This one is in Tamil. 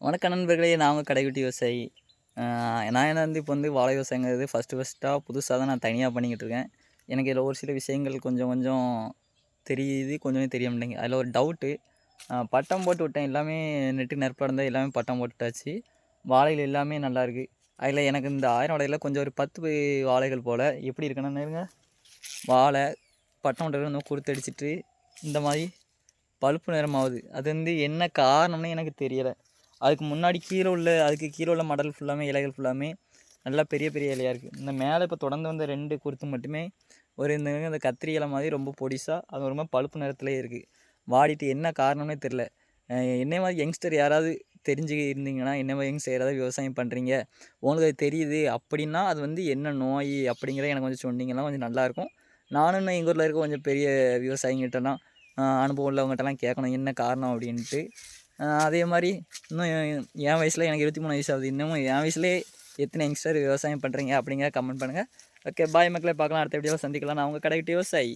வணக்க நண்பர்களே நான் உங்கள் கடைக்குட்டி விவசாயி. நான் என்ன வந்து இப்போ வந்து வாழை விவசாயங்கிறது ஃபஸ்ட்டு ஃபஸ்ட்டாக புதுசாக தான் நான் தனியாக பண்ணிக்கிட்டு இருக்கேன். எனக்கு இதில் ஒரு சில விஷயங்கள் கொஞ்சம் கொஞ்சம் தெரியுது கொஞ்சம் தெரிய மாட்டேங்குது. அதில் ஒரு டவுட்டு பட்டம் போட்டு விட்டேன். எல்லாமே நெட்டு நெற்படந்த எல்லாமே பட்டம் போட்டுட்டாச்சு வாழைகள் எல்லாமே நல்லாயிருக்கு அதில் எனக்கு இந்த ஆயிரம் வாழையில் கொஞ்சம் ஒரு பத்து வாழைகள் போல். எப்படி இருக்குன்னு இருங்க வாழை பட்டம் விட்டது வந்து கொடுத்தடிச்சிட்டு இந்த மாதிரி பழுப்பு நிறமாகுது. அது வந்து என்ன காரணம்னு எனக்கு தெரியலை. அதுக்கு முன்னாடி கீழே உள்ள அதுக்கு கீழே உள்ள மடல் ஃபுல்லாமே இலைகள் ஃபுல்லாமே நல்லா பெரிய பெரிய இலையாக இருக்குது இந்த மேலே இப்போ தொடர்ந்து வந்த ரெண்டு குருத்து மட்டுமே ஒரு இந்த இந்த கத்திரி இலை மாதிரி ரொம்ப பொடிசாக அது ஒரு மாதிரி பழுப்பு நிறத்துலேயே இருக்குது வாடிட்டு என்ன காரணம்னே தெரில என்ன மாதிரி யங்ஸ்டர் யாராவது தெரிஞ்சு இருந்தீங்கன்னா என்ன மாதிரி யங்ஸ்டர் யாராவது விவசாயம் பண்ணுறீங்க உங்களுக்கு அது தெரியுது அப்படின்னா அது வந்து என்ன நோய் அப்படிங்கிறத எனக்கு கொஞ்சம் சொன்னீங்கன்னா கொஞ்சம் நல்லாயிருக்கும் நானும் இன்னும் எங்கள் ஊரில் இருக்க கொஞ்சம் பெரிய விவசாயிங்கிட்டலாம் அனுபவம் உள்ளவங்ககிட்டலாம் கேட்கணும் என்ன காரணம் அப்படின்ட்டு. அதே மாதிரி இன்னும் என் வயசில் எனக்கு இருபத்தி மூணு வயசு ஆகுது. இன்னமும் என் வயசுலேயே எத்தனை யங்ஸ்டர் விவசாயம் பண்ணுறீங்க அப்படிங்கிற கமெண்ட் பண்ணுங்கள் ஓகே பாய் மக்களை. பார்க்கலாம். அடுத்த வீடியோவில் சந்திக்கலாம். நான் உங்கள் கடைக்கிட்ட விவசாயி.